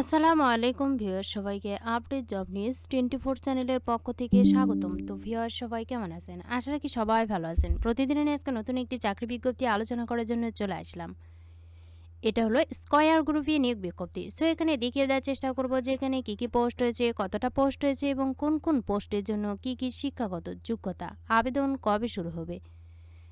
আসসালামু আলাইকুম ভিউয়ার সবাইকে update job news twenty four চ্যানেলের পক্ষ থেকে স্বাগতম। তো ভিউয়ার সবাই কেমন আছেন? আশা রাখি সবাই ভালো আছেন। প্রতিদিনের আজকে নতুন একটি চাকরি বিজ্ঞপ্তি আলোচনা করার জন্য চলে আসলাম। এটা হলো স্কয়ার গ্রুপে নিয়োগ বিজ্ঞপ্তি। সো এখানে দেখিয়ে দেওয়ার চেষ্টা করব যে এখানে কী কী পোস্ট হয়েছে কতটা পোস্ট হয়েছে এবং কোন কোন পোস্টের জন্য কী কী শিক্ষাগত যোগ্যতা, আবেদন কবে শুরু হবে।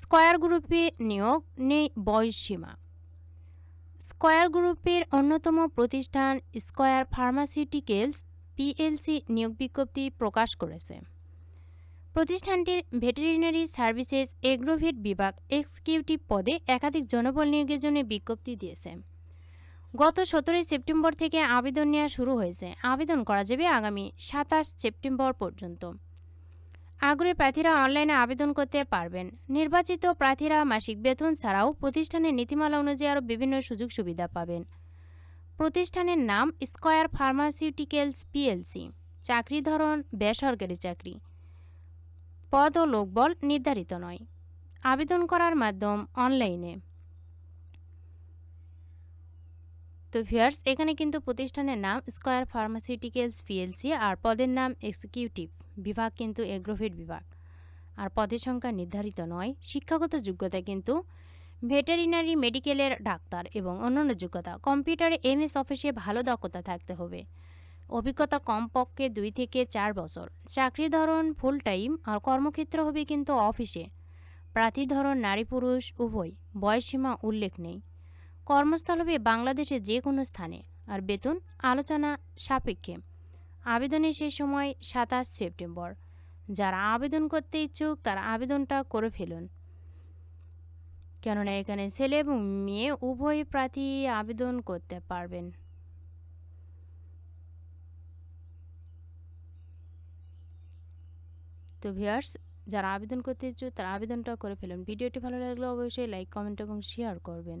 স্কয়ার গ্রুপে নিয়োগ নেই বয়সসীমা। স্কয়ার গ্রুপের অন্যতম প্রতিষ্ঠান স্কয়ার ফার্মাসিউটিক্যালস পিএলসি নিয়োগ বিজ্ঞপ্তি প্রকাশ করেছে। প্রতিষ্ঠানটির ভেটেরিনারি সার্ভিসেস এগ্রোভেট বিভাগ এক্সিকিউটিভ পদে একাধিক জনবল নিয়োগের জন্য বিজ্ঞপ্তি দিয়েছে। গত সতেরোই সেপ্টেম্বর থেকে আবেদন নেওয়া শুরু হয়েছে। আবেদন করা যাবে আগামী সাতাশ সেপ্টেম্বর পর্যন্ত। আগ্রহী প্রার্থীরা অনলাইনে আবেদন করতে পারবেন। নির্বাচিত প্রার্থীরা মাসিক বেতন ছাড়াও প্রতিষ্ঠানের নীতিমালা অনুযায়ী আরও বিভিন্ন সুযোগ সুবিধা পাবেন। প্রতিষ্ঠানের নাম স্কয়ার ফার্মাসিউটিক্যালস পিএলসি, চাকরি ধরন, বেসরকারি চাকরি। পদ ও লোকবল নির্ধারিত নয়। আবেদন করার মাধ্যম অনলাইনে। তো ভিউয়ার্স, এখানে কিন্তু প্রতিষ্ঠানের নাম স্কয়ার ফার্মাসিউটিক্যালস পিএলসি আর পদের নাম এক্সিকিউটিভ বিভাগ কিন্তু এগ্রোভেট বিভাগ। আর পদের সংখ্যা নির্ধারিত নয়, শিক্ষাগত যোগ্যতা কিন্তু ভেটেরিনারি মেডিকেলের ডাক্তার এবং অন্যান্য যোগ্যতা। কম্পিউটারে এমএস অফিসে ভালো দক্ষতা থাকতে হবে। অভিজ্ঞতা কমপক্ষে দুই থেকে চার বছর। চাকরি ধরন ফুল টাইম আর কর্মক্ষেত্র হবে কিন্তু অফিসে। প্রার্থী ধরন নারী পুরুষ উভয়। বয়সসীমা উল্লেখ নেই। কর্মস্থল হবে বাংলাদেশে যে কোনো স্থানে। আর বেতন আলোচনা সাপেক্ষে। আবেদনের শেষ সময় সাতাশ সেপ্টেম্বর। যারা আবেদন করতে ইচ্ছুক, তারা আবেদনটা করে ফেলুন। কেননা এখানে ছেলে এবং মেয়ে উভয় প্রার্থী আবেদন করতে পারবেন। তো ভিউয়ার্স, যারা আবেদন করতে ইচ্ছুক, তারা আবেদনটা করে ফেলুন। ভিডিওটি ভালো লাগলে অবশ্যই লাইক, কমেন্ট এবং শেয়ার করবেন।